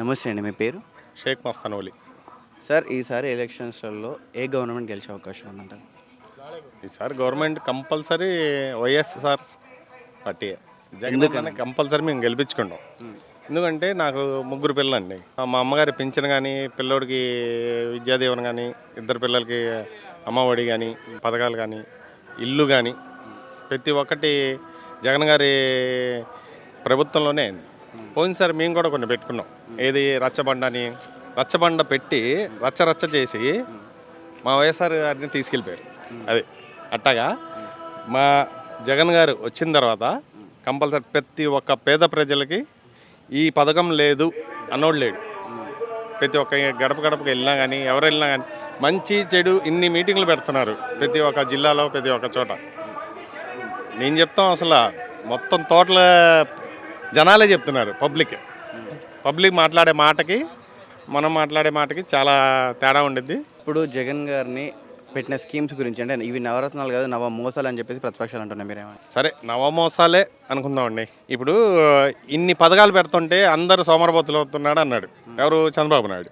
నమస్తే అండి మీ పేరు? షేక్ మస్తాన్ ఓలీ సార్ ఈసారి ఎలక్షన్స్లలో ఏ గవర్నమెంట్ గెలిచే అవకాశం ఉందంటారు? ఈసారి government compulsory YSR party. Jagan compulsory మేము గెలిపించుకుంటాం. ఎందుకంటే నాకు ముగ్గురు పిల్లలండి. మా అమ్మగారి పింఛన్ కానీ పిల్లోడికి విద్యాదీవన కానీ ఇద్దరు పిల్లలకి అమ్మఒడి కానీ పథకాలు కానీ ఇల్లు కానీ ప్రతి ఒక్కటి జగన్ గారి ప్రభుత్వంలోనే అయింది. పోయినసారి మేము కూడా కొన్ని పెట్టుకున్నాం. ఏది రచ్చబండ అని రచ్చబండ పెట్టి రచ్చ రచ్చ చేసి మా వైఎస్ఆర్ గారిని తీసుకెళ్ళిపోయారు. అది అట్టగా మా జగన్ గారు వచ్చిన తర్వాత కంపల్సరీ ప్రతి ఒక్క పేద ప్రజలకి ఈ పథకం లేదు అన్నోడు లేడు. ప్రతి ఒక్క గడప గడపకి వెళ్ళినా కానీ ఎవరు వెళ్ళినా కానీ మంచి చెడు ఇన్ని మీటింగ్లు పెడుతున్నారు ప్రతి ఒక్క జిల్లాలో ప్రతి ఒక్క చోట. నేను చెప్తాం అసలు మొత్తం తోటల జనాలే చెప్తున్నారు పబ్లిక్. పబ్లిక్ మాట్లాడే మాటకి మనం మాట్లాడే మాటకి చాలా తేడా ఉండిద్ది. ఇప్పుడు జగన్ గారిని పెట్టిన స్కీమ్స్ గురించి అంటే ఇవి నవరత్నాలు కాదు నవ మోసాలు అని చెప్పేసి ప్రతిపక్షాలు అంటున్నాయి మీరేమో సరే నవమోసాలే అనుకుందామండి ఇప్పుడు ఇన్ని పథకాలు పెడుతుంటే అందరూ సోమరబోతులు అవుతున్నాడు అన్నాడు. ఎవరు? చంద్రబాబు నాయుడు.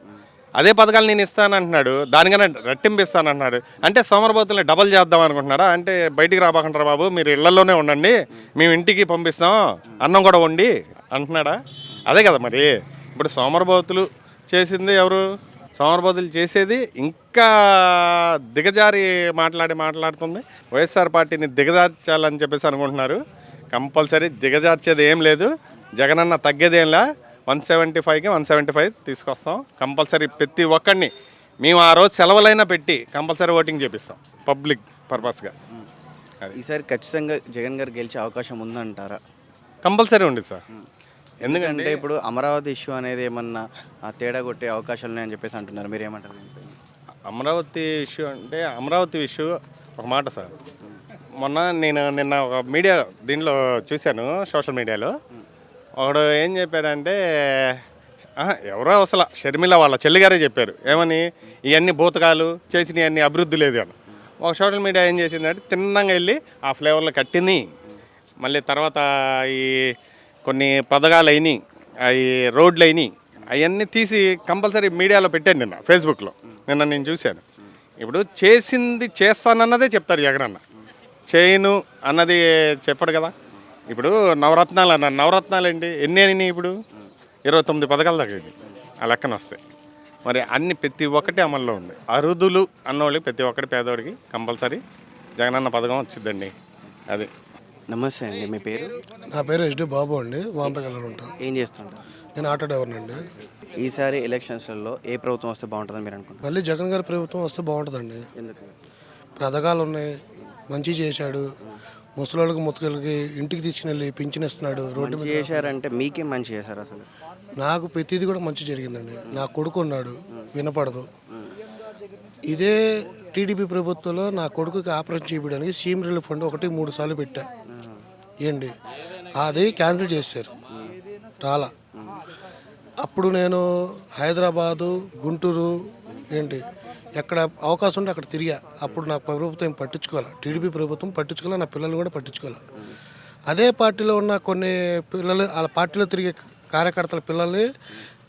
అదే పథకాలు నేను ఇస్తాను అంటున్నాడు దానికన్నా రెట్టింపు ఇస్తాను అంటున్నాడు అంటే సోమరబోతుల్ని డబల్ చేద్దాం అనుకుంటున్నాడా? అంటే బయటికి రాబాకంటారా బాబు? మీరు ఇళ్ళలోనే ఉండండి మేము ఇంటికి పంపిస్తాం అన్నం కూడా వండి అంటున్నాడా? అదే కదా మరి. ఇప్పుడు సోమరబోతులు చేసింది ఎవరు? సోమరబోతులు చేసేది ఇంకా దిగజారి మాట్లాడి మాట్లాడుతుంది. వైఎస్ఆర్ పార్టీని దిగజార్చాలని చెప్పేసి అనుకుంటున్నారు. కంపల్సరీ దిగజార్చేది ఏం లేదు. జగనన్న తగ్గేదేంలా వన్ సెవెంటీ ఫైవ్కి వన్ సెవెంటీ ఫైవ్ తీసుకొస్తాం. కంపల్సరీ ప్రతి ఒక్కడిని మేము ఆ రోజు సెలవులైనా పెట్టి కంపల్సరీ ఓటింగ్ చేపిస్తాం పబ్లిక్ పర్పస్గా. ఈసారి ఖచ్చితంగా జగన్ గారు గెలిచే అవకాశం ఉందంటారా? కంపల్సరీ ఉంది సార్. ఎందుకంటే ఇప్పుడు అమరావతి ఇష్యూ అనేది ఏమన్నా ఆ తేడా కొట్టే అవకాశాలు ఉన్నాయని చెప్పేసి అంటున్నారు. మీరు ఏమంటారు? అమరావతి ఇష్యూ అంటే అమరావతి ఇష్యూ ఒక మాట సార్. మొన్న నేను నిన్న ఒక మీడియా దీనిలో చూశాను సోషల్ మీడియాలో. ఒకడు ఏం చెప్పాడంటే ఎవరో అసలు షర్మిల వాళ్ళ చెల్లిగారే చెప్పారు. ఏమని? ఇవన్నీ భూతకాలు చేసిన అన్ని అభివృద్ధి లేదు అని. ఒక సోషల్ మీడియా ఏం చేసిందంటే తిన్నంగా వెళ్ళి ఆ ఫ్లేవర్లు కట్టింది మళ్ళీ తర్వాత ఈ కొన్ని పథకాలు అయినాయి అవి రోడ్లు అయినాయి అవన్నీ తీసి కంపల్సరీ మీడియాలో పెట్టాను నిన్న ఫేస్బుక్లో. నిన్న నేను చూశాను. ఇప్పుడు చేసింది చేస్తానన్నదే చెప్తారు జగన్ అన్న చేయను అన్నది చెప్పడు కదా. ఇప్పుడు నవరత్నాలు అన్న నవరత్నాలు ఏంటి ఎన్ని అయినాయి ఇప్పుడు? ఇరవై తొమ్మిది పథకాలు తగ్గింది ఆ లెక్కన వస్తాయి. మరి అన్ని ప్రతి ఒక్కటి అమల్లో ఉంది. అరుదులు అన్నోళ్ళకి ప్రతి ఒక్కటి పేదోడికి కంపల్సరీ జగనన్న పథకం వచ్చిందండి అది. నమస్తే అండి మీ పేరు? నా పేరు హెచ్డి బాబు అండి వాంపగలను ఉంటాను ఏం చేస్తుంటారు? నేను ఆటో డ్రైవర్నండి ఈసారి ఎలక్షన్స్లలో ఏ ప్రభుత్వం వస్తే బాగుంటుందని మీరు అనుకుంటారు మళ్ళీ జగన్ గారి ప్రభుత్వం వస్తే బాగుంటుందండి. ఎందుకు? పథకాలు ఉన్నాయి మంచి చేశాడు. ముసలోళ్ళకి ముత్తకలకి ఇంటికి తీసుకుని పింఛన్ ఇస్తున్నాడు రోడ్డు మంచి చేశారంటే మీకేం మంచి చేశారు అసలు? నాకు ప్రతిదీ కూడా మంచి జరిగిందండి. నా కొడుకు ఉన్నాడు వినపడదు. ఇదే టీడీపీ ప్రభుత్వంలో నా కొడుకుకి ఆపరేషన్ చేయడానికి సీఎం రిలీఫ్ ఫండ్ ఒకటి మూడు సార్లు పెట్టా. ఏంటి? అది క్యాన్సిల్ చేశారు. రాలా. అప్పుడు నేను హైదరాబాదు గుంటూరు ఏంటి? ఎక్కడ అవకాశం ఉంటే అక్కడ తిరిగా. అప్పుడు నా ప్రభుత్వం పట్టించుకోవాలి? టీడీపీ ప్రభుత్వం పట్టించుకోవాలి? నా పిల్లలు కూడా పట్టించుకోవాలి? అదే పార్టీలో ఉన్న కొన్ని పిల్లలు ఆ పార్టీలో తిరిగే కార్యకర్తల పిల్లల్ని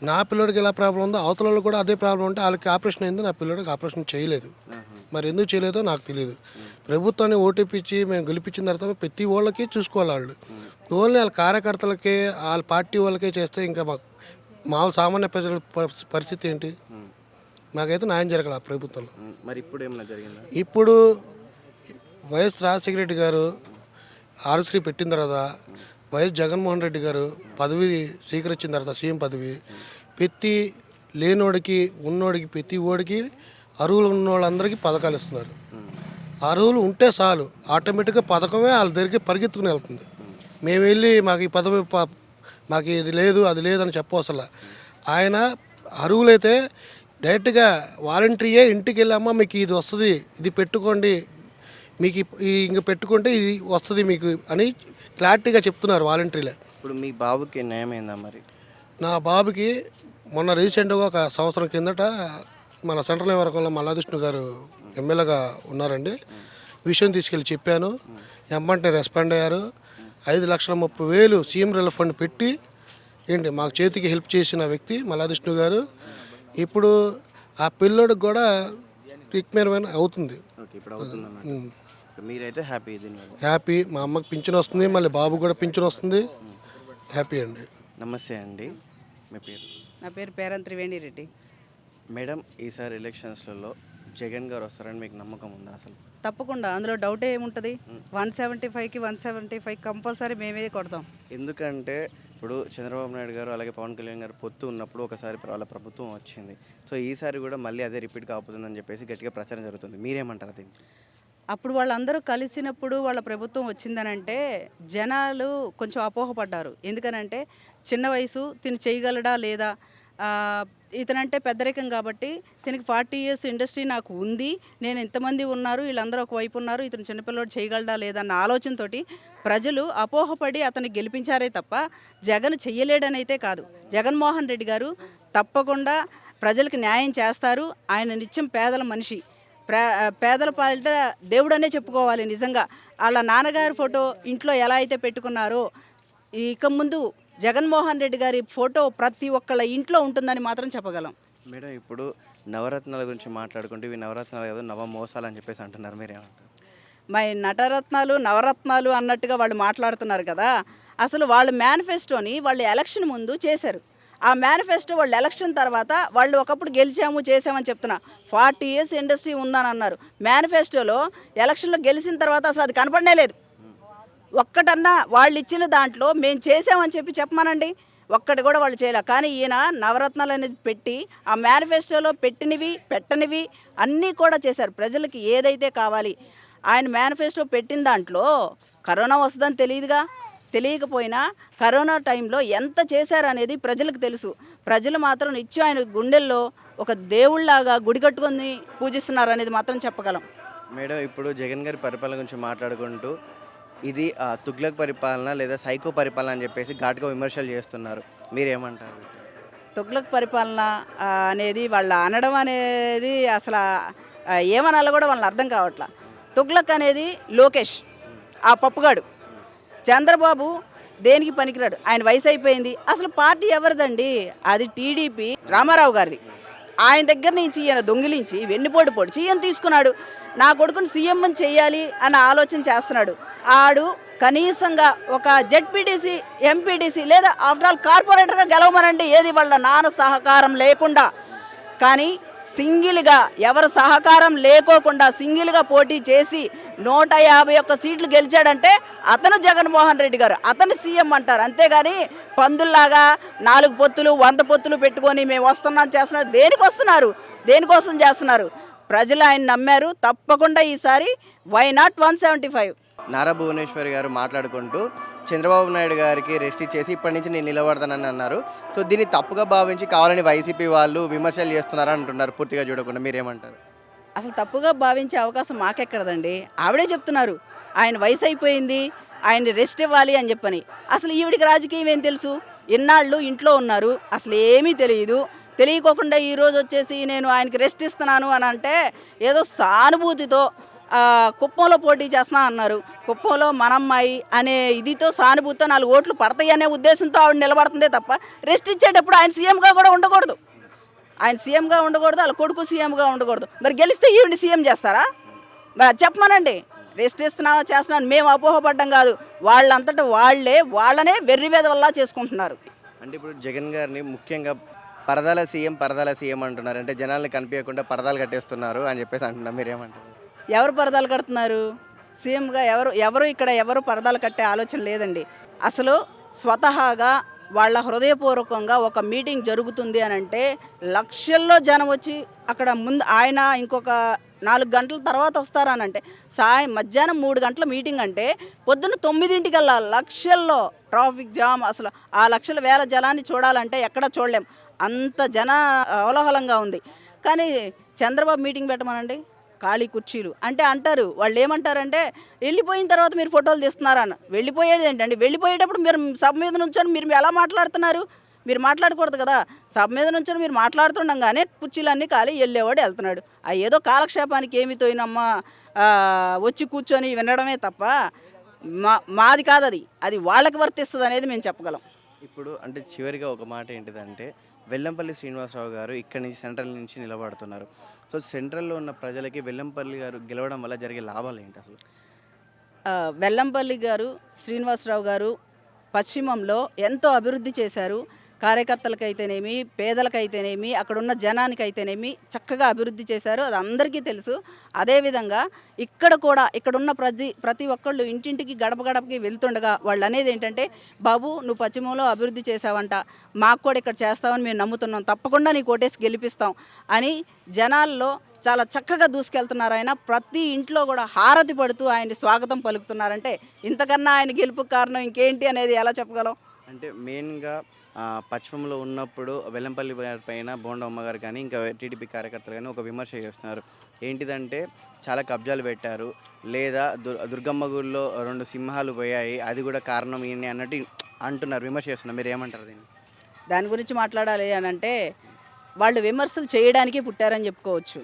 నా పిల్లడికి ఎలా ప్రాబ్లం ఉందో అవతల కూడా అదే ప్రాబ్లం ఉంటే వాళ్ళకి ఆపరేషన్ అయింది నా పిల్లడికి ఆపరేషన్ చేయలేదు. మరి ఎందుకు చేయలేదో నాకు తెలియదు ప్రభుత్వాన్ని ఓటీపీ మేము గెలిపించిన తర్వాత ప్రతి వాళ్ళకి చూసుకోవాలి వాళ్ళు. ఓన్లీ వాళ్ళ కార్యకర్తలకే వాళ్ళ పార్టీ వాళ్ళకే చేస్తే ఇంకా మాకు మామూలు సామాన్య ప్రజల పరిస్థితి ఏంటి? నాకైతే న్యాయం జరగాలి ఆ ప్రభుత్వంలో. మరి ఇప్పుడు ఏమైనా జరిగిందా? ఇప్పుడు వైఎస్ రాజశేఖర రెడ్డి గారు ఆరుశ్రీ పెట్టిన తర్వాత వైఎస్ జగన్మోహన్ రెడ్డి గారు పదవి స్వీకరించిన తర్వాత సీఎం పదవి ప్రతి లేనోడికి ఉన్నోడికి ప్రతి ఓడికి అరువులు ఉన్న వాళ్ళందరికీ పథకాలు ఇస్తున్నారు. అరువులు ఉంటే చాలు ఆటోమేటిక్గా పథకమే వాళ్ళ దగ్గరికి పరిగెత్తుకుని వెళ్తుంది. మేము వెళ్ళి మాకు ఈ పదవి మాకు ఇది లేదు అది లేదని చెప్పవసలా. ఆయన అరువులైతే డైరెక్ట్గా వాలంటరీయే ఇంటికి వెళ్ళామా మీకు ఇది వస్తుంది ఇది పెట్టుకోండి మీకు ఇంక పెట్టుకుంటే ఇది వస్తుంది మీకు అని క్లారిటీగా చెప్తున్నారు వాలంటరీలే. ఇప్పుడు మీ బాబుకి న్యాయమైందా మరి? నా బాబుకి మొన్న రీసెంట్గా ఒక సంవత్సరం కిందట మన సెంట్రల్ నియోజకవర్గంలో మల్లాకృష్ణ గారు ఎమ్మెల్యేగా ఉన్నారండి. విషయం తీసుకెళ్ళి చెప్పాను. ఎమ్మంటే రెస్పాండ్ అయ్యారు. ఐదు లక్షల ముప్పై వేలు సీఎం రిలీఫ్ ఫండ్ పెట్టి ఏంటి మాకు చేతికి హెల్ప్ చేసిన వ్యక్తి మల్లాదిష్ణు గారు. ఇప్పుడు ఆ పిల్లోడికి కూడా రిక్వైర్మెంట్ అవుతుంది. ఓకే ఇప్పుడు అవుతుందన్నమాట. మీరైతే హ్యాపీ హ్యాపీ మా అమ్మకి పింఛన్ వస్తుంది మళ్ళీ బాబు కూడా పింఛన్ వస్తుంది. హ్యాపీ అండి. నమస్తే అండి. మీ పేరు? నా పేరు పేరం త్రివేణి రెడ్డి. మేడం ఈసారి ఎలక్షన్స్లలో జగన్ గారు వస్తారని మీకు నమ్మకం ఉందా అసలు? తప్పకుండా అందులో డౌటే ఏముంటుంది? వన్ సెవెంటీ ఫైవ్కి వన్ సెవెంటీ ఫైవ్ కంపల్సరీ మేమే కొడతాం. ఎందుకంటే ఇప్పుడు చంద్రబాబు నాయుడు గారు అలాగే పవన్ కళ్యాణ్ గారు పొత్తు ఉన్నప్పుడు ఒకసారి వాళ్ళ ప్రభుత్వం వచ్చింది. సో ఈసారి కూడా మళ్ళీ అదే రిపీట్ కాబోతుందని చెప్పేసి గట్టిగా ప్రచారం జరుగుతుంది. మీరేమంటారు దీనికి అప్పుడు వాళ్ళందరూ కలిసినప్పుడు వాళ్ళ ప్రభుత్వం వచ్చిందనంటే జనాలు కొంచెం అపోహపడ్డారు. ఎందుకనంటే చిన్న వయసు తిని చేయగలడా లేదా? ఇతనంటే పెద్దరికం కాబట్టి తినకి ఫార్టీ ఇయర్స్ ఇండస్ట్రీ నాకు ఉంది. నేను ఎంతమంది ఉన్నారు వీళ్ళందరూ ఒకవైపు ఉన్నారు ఇతను చిన్నపిల్లడు చేయగలడా లేదా అన్న ఆలోచనతోటి ప్రజలు అపోహపడి అతన్ని గెలిపించారే తప్ప జగన్ చెయ్యలేడనైతే కాదు. జగన్మోహన్ రెడ్డి గారు తప్పకుండా ప్రజలకు న్యాయం చేస్తారు. ఆయన నిత్యం పేదల మనిషి. పేదల పాలిట దేవుడనే చెప్పుకోవాలి నిజంగా. వాళ్ళ నాన్నగారి ఫోటో ఇంట్లో ఎలా అయితే పెట్టుకున్నారో ఇక ముందు జగన్మోహన్ రెడ్డి గారి ఫోటో ప్రతి ఒక్కళ్ళ ఇంట్లో ఉంటుందని మాత్రం చెప్పగలం. మేడం ఇప్పుడు నవరత్నాల గురించి మాట్లాడుకుంటే ఇవి నవరత్నాలు కాదు నవ మోసాలు అని చెప్పేసి అంటున్నారు. మీరేమంటారు? మై నటరత్నాలు నవరత్నాలు అన్నట్టుగా వాళ్ళు మాట్లాడుతున్నారు కదా. అసలు వాళ్ళు మేనిఫెస్టోని వాళ్ళు ఎలక్షన్ ముందు చేశారు. ఆ మేనిఫెస్టో వాళ్ళు ఎలక్షన్ తర్వాత వాళ్ళు ఒకప్పుడు గెలిచాము చేసామని చెప్తున్నా. ఫార్టీ ఇయర్స్ ఇండస్ట్రీ ఉందని అన్నారు. మేనిఫెస్టోలో ఎలక్షన్లో గెలిచిన తర్వాత అసలు అది కనపడనే లేదు. ఒక్కటన్నా వాళ్ళు ఇచ్చిన దాంట్లో మేము చేసామని చెప్పి చెప్పమనండి. ఒక్కటి కూడా వాళ్ళు చేయలే. కానీ ఈయన నవరత్నాలు అనేది పెట్టి ఆ మేనిఫెస్టోలో పెట్టినవి పెట్టనివి అన్నీ కూడా చేశారు. ప్రజలకి ఏదైతే కావాలి ఆయన మేనిఫెస్టో పెట్టిన దాంట్లో కరోనా వస్తుందని తెలియదుగా. తెలియకపోయినా కరోనా టైంలో ఎంత చేశారనేది ప్రజలకు తెలుసు. ప్రజలు మాత్రం నిత్యం ఆయన గుండెల్లో ఒక దేవుళ్ళలాగా గుడి కట్టుకొని పూజిస్తున్నారు అనేది మాత్రం చెప్పగలం. మేడం ఇప్పుడు జగన్ గారి పరిపాలన గురించి మాట్లాడుకుంటూ ఇది తుగ్లక్ పరిపాలన లేదా సైకో పరిపాలన అని చెప్పేసి ఘాటుగా విమర్శలు చేస్తున్నారు. మీరేమంటారు? తుగ్లక్ పరిపాలన అనేది వాళ్ళ అనడం అనేది అసలు ఏమనాలో కూడా వాళ్ళని అర్థం కావట్లా. తుగ్లక్ అనేది లోకేష్ ఆ పప్పుగాడు. చంద్రబాబు దేనికి పనికిరాడు? ఆయన వయసు అయిపోయింది. అసలు పార్టీ ఎవరిదండి? అది టీడీపీ రామారావు గారిది. ఆయన దగ్గర నుంచి ఈయన దొంగిలించి వెన్నుపోటు పొడిచి ఈయన తీసుకున్నాడు. నా కొడుకుని సీఎం చేయాలి అన్న ఆలోచన చేస్తున్నాడు. ఆడు కనీసంగా ఒక జెడ్పీటీసీ ఎంపీటీసీ లేదా ఆఫ్టర్ ఆల్ కార్పొరేటర్గా గెలవమనండి. ఏది వాళ్ళ నాన్న సహకారం లేకుండా. కానీ సింగిల్గా ఎవరు సహకారం లేకోకుండా సింగిల్గా పోటీ చేసి నూట యాభై ఒక్క సీట్లు గెలిచాడంటే అతను జగన్మోహన్ రెడ్డి గారు. అతను సీఎం అంటారు. అంతేగాని పందుల్లాగా నాలుగు పొత్తులు వంద పొత్తులు పెట్టుకొని మేము వస్తున్నాం చేస్తున్నారు. దేనికి వస్తున్నారు? దేనికోసం చేస్తున్నారు? ప్రజలు ఆయన నమ్మారు. తప్పకుండా ఈసారి why not one seventy five Nara Bhuvaneshwar garu మాట్లాడుకుంటూ చంద్రబాబు నాయుడు గారికి రెస్ట్ ఇచ్చేసి ఇప్పటి నుంచి నేను నిలబడతానని అన్నారు. సో దీన్ని తప్పుగా భావించి కావాలని వైసీపీ వాళ్ళు విమర్శలు చేస్తున్నారని అంటున్నారు. పూర్తిగా చూడకుండా మీరేమంటారు? అసలు తప్పుగా భావించే అవకాశం మాకెక్కడదండి. ఆవిడే చెప్తున్నారు. ఆయన వయసు అయిపోయింది ఆయన రెస్ట్ ఇవ్వాలి అని చెప్పని. అసలు ఈవిడికి రాజకీయం ఏం తెలుసు? ఇన్నాళ్ళు ఇంట్లో ఉన్నారు. అసలు ఏమీ తెలియదు. తెలియకోకుండా ఈరోజు వచ్చేసి నేను ఆయనకి రెస్ట్ ఇస్తున్నాను అని అంటే ఏదో సానుభూతితో కుప్పంలో పోటీ చేస్తున్నా అన్నారు. కుప్పంలో మనమ్మాయి అనే ఇదితో సానుభూతితో నాలుగు ఓట్లు పడతాయి అనే ఉద్దేశంతో ఆవిడ నిలబడుతుందే తప్ప రెస్ట్ ఇచ్చేటప్పుడు ఆయన సీఎంగా కూడా ఉండకూడదు. ఆయన సీఎంగా ఉండకూడదు వాళ్ళ కొడుకు సీఎంగా ఉండకూడదు. మరి గెలిస్తే ఈవిడ సీఎం చేస్తారా? మరి చెప్పమనండి. రెస్ట్ ఇస్తున్నావా చేస్తున్నాను మేము అపోహపడ్డం కాదు. వాళ్ళంతటా వాళ్ళే వాళ్ళనే వెర్రివేద వల్ల చేసుకుంటున్నారు. అంటే ఇప్పుడు జగన్ గారిని ముఖ్యంగా పరదాల సీఎం పరదాల సీఎం అంటున్నారు. అంటే జనాల్ని కనిపించకుండా పరదాలు కట్టేస్తున్నారు అని చెప్పేసి అంటున్నారు. మీరేమంటారు? ఎవరు పరదాలు కడుతున్నారు? సీఎంగా ఎవరు ఎవరు ఇక్కడ ఎవరు పరదాలు కట్టే ఆలోచన లేదండి. అసలు స్వతహాగా వాళ్ళ హృదయపూర్వకంగా ఒక మీటింగ్ జరుగుతుంది అని అంటే లక్షల్లో జనం వచ్చి అక్కడ ముందు ఆయన ఇంకొక నాలుగు గంటల తర్వాత వస్తారనంటే సాయం మధ్యాహ్నం మూడు గంటల మీటింగ్ అంటే పొద్దున్న తొమ్మిదింటికల్లా లక్షల్లో ట్రాఫిక్ జామ్ అసలు ఆ లక్షల వేల జనాన్ని చూడాలంటే ఎక్కడ చూడలేం. అంత జన అవలహలంగా ఉంది. కానీ చంద్రబాబు మీటింగ్ పెట్టమనండి. ఖాళీ కుర్చీలు. అంటే అంటారు వాళ్ళు ఏమంటారంటే వెళ్ళిపోయిన తర్వాత మీరు ఫోటోలు తీస్తున్నారని. వెళ్ళిపోయేది ఏంటండి? వెళ్ళిపోయేటప్పుడు మీరు సభ మీద నుంచొని మీరు ఎలా మాట్లాడుతున్నారు? మీరు మాట్లాడకూడదు కదా. సభ మీద నుంచొని మీరు మాట్లాడుతుండగానే కుర్చీలన్నీ ఖాళీ వెళ్ళేవాడు వెళ్తున్నాడు. ఆ ఏదో కాలక్షేపానికి ఏమి తోయినమ్మా వచ్చి కూర్చొని వినడమే తప్ప మా మాది కాదు అది అది వాళ్ళకి వర్తిస్తుంది అనేది మేము చెప్పగలం. ఇప్పుడు అంటే చివరిగా ఒక మాట ఏంటిదంటే వెల్లంపల్లి శ్రీనివాసరావు గారు ఇక్కడి నుంచి సెంట్రల్ నుంచి నిలబడుతున్నారు. సో సెంట్రల్లో ఉన్న ప్రజలకి వెల్లంపల్లి గారు గెలవడం వల్ల జరిగే లాభాలు ఏంటి అసలు? వెల్లంపల్లి గారు శ్రీనివాసరావు గారు పశ్చిమంలో ఎంతో అభివృద్ధి చేశారు. కార్యకర్తలకైతేనేమి పేదలకైతేనేమి అక్కడున్న జనానికైతేనేమి చక్కగా అభివృద్ధి చేశారు. అది అందరికీ తెలుసు. అదేవిధంగా ఇక్కడ కూడా ఇక్కడున్న ప్రతి ప్రతి ఒక్కళ్ళు ఇంటింటికి గడప గడపకి వెళ్తుండగా వాళ్ళు అనేది ఏంటంటే బాబు నువ్వు పశ్చిమంలో అభివృద్ధి చేసావంట మాకు కూడా ఇక్కడ చేస్తావని మేము నమ్ముతున్నాం. తప్పకుండా నీ కోటేసి గెలిపిస్తాం. అని జనాల్లో చాలా చక్కగా దూసుకెళ్తున్నారు ఆయన. ప్రతి ఇంట్లో కూడా హారతి పడుతూ ఆయన్ని స్వాగతం పలుకుతున్నారంటే ఇంతకన్నా ఆయన గెలుపు కారణం ఇంకేంటి అనేది ఎలా చెప్పగలం? అంటే మెయిన్గా పశ్చిమంలో ఉన్నప్పుడు వెల్లంపల్లి గారి పైన బోండ అమ్మగారు కానీ ఇంకా టీడీపీ కార్యకర్తలు కానీ ఒక విమర్శ చేస్తున్నారు. ఏంటిదంటే చాలా కబ్జాలు పెట్టారు. లేదా దుర్ దుర్గమ్మ గుడిలో రెండు సింహాలు పోయాయి. అది కూడా కారణం ఏంటి అన్నట్టు అంటున్నారు. విమర్శ చేస్తున్నారు. మీరు ఏమంటారు దీన్ని? దాని గురించి మాట్లాడాలి అని అంటే వాళ్ళు విమర్శలు చేయడానికి పుట్టారని చెప్పుకోవచ్చు.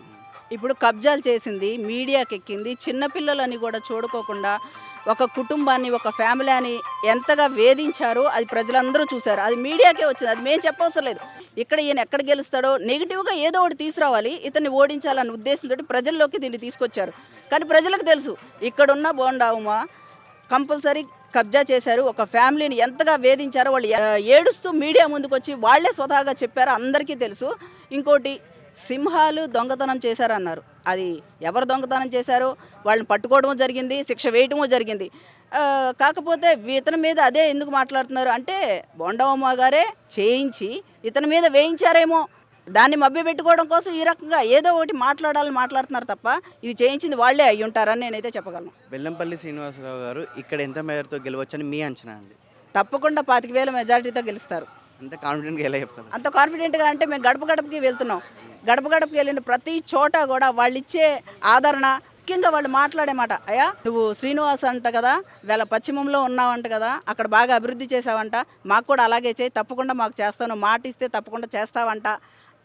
ఇప్పుడు కబ్జాలు చేసింది మీడియాకి ఎక్కింది చిన్నపిల్లలని కూడా చూడుకోకుండా ఒక కుటుంబాన్ని ఒక ఫ్యామిలీ అని ఎంతగా వేధించారో అది ప్రజలందరూ చూశారు. అది మీడియాకే వచ్చింది. అది మేము చెప్పవసరం లేదు. ఇక్కడ ఈయన ఎక్కడ గెలుస్తాడో నెగిటివ్గా ఏదో ఒకటి తీసుకురావాలి ఇతన్ని ఓడించాలన్న ఉద్దేశంతో ప్రజల్లోకి దీన్ని తీసుకొచ్చారు. కానీ ప్రజలకు తెలుసు ఇక్కడున్న బోండావుమా కంపల్సరీ కబ్జా చేశారు. ఒక ఫ్యామిలీని ఎంతగా వేధించారో వాళ్ళు ఏడుస్తూ మీడియా ముందుకు వచ్చి వాళ్ళే స్వతహాగా చెప్పారు అందరికీ తెలుసు. ఇంకోటి సింహాలు దొంగతనం చేశారన్నారు. అది ఎవరు దొంగతనం చేశారో వాళ్ళని పట్టుకోవడము జరిగింది శిక్ష వేయటము జరిగింది. కాకపోతే ఇతని మీద అదే ఎందుకు మాట్లాడుతున్నారు అంటే బొండవమ్మ గారే చేయించి ఇతని మీద వేయించారేమో. దాన్ని మభ్య పెట్టుకోవడం కోసం ఈ రకంగా ఏదో ఒకటి మాట్లాడాలని మాట్లాడుతున్నారు తప్ప ఇది చేయించింది వాళ్ళే అయ్యి ఉంటారని నేనైతే చెప్పగలను. వెల్లంపల్లి శ్రీనివాసరావు గారు ఇక్కడ ఎంత మేరతో గెలవచ్చని మీ అంచనా అండి? తప్పకుండా పాతిక వేల మెజారిటీతో గెలుస్తారు. అంత కాన్ఫిడెంట్గా ఎలా అంత కాన్ఫిడెంట్గా అంటే మేము గడప గడపకి వెళ్తున్నాం. గడప గడపకి వెళ్ళిన ప్రతి చోట కూడా వాళ్ళు ఇచ్చే ఆదరణ ముఖ్యంగా వాళ్ళు మాట్లాడే మాట అయ్యా నువ్వు శ్రీనివాస్ అంట కదా వేళ పశ్చిమంలో ఉన్నావంట కదా అక్కడ బాగా అభివృద్ధి చేసావంట మాకు కూడా అలాగే చేయి తప్పకుండా మాకు చేస్తాను మాట ఇస్తే తప్పకుండా చేస్తావంట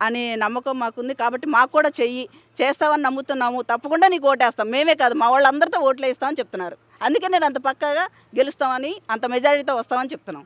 అనే నమ్మకం మాకుంది. కాబట్టి మాకు కూడా చెయ్యి చేస్తావని నమ్ముతున్నాము తప్పకుండా నీకు ఓటేస్తాం. మేమే కాదు మా వాళ్ళందరితో ఓట్లు వేస్తామని చెప్తున్నారు. అందుకే నేను అంత పక్కగా గెలుస్తామని అంత మెజారిటీతో వస్తామని చెప్తున్నాం.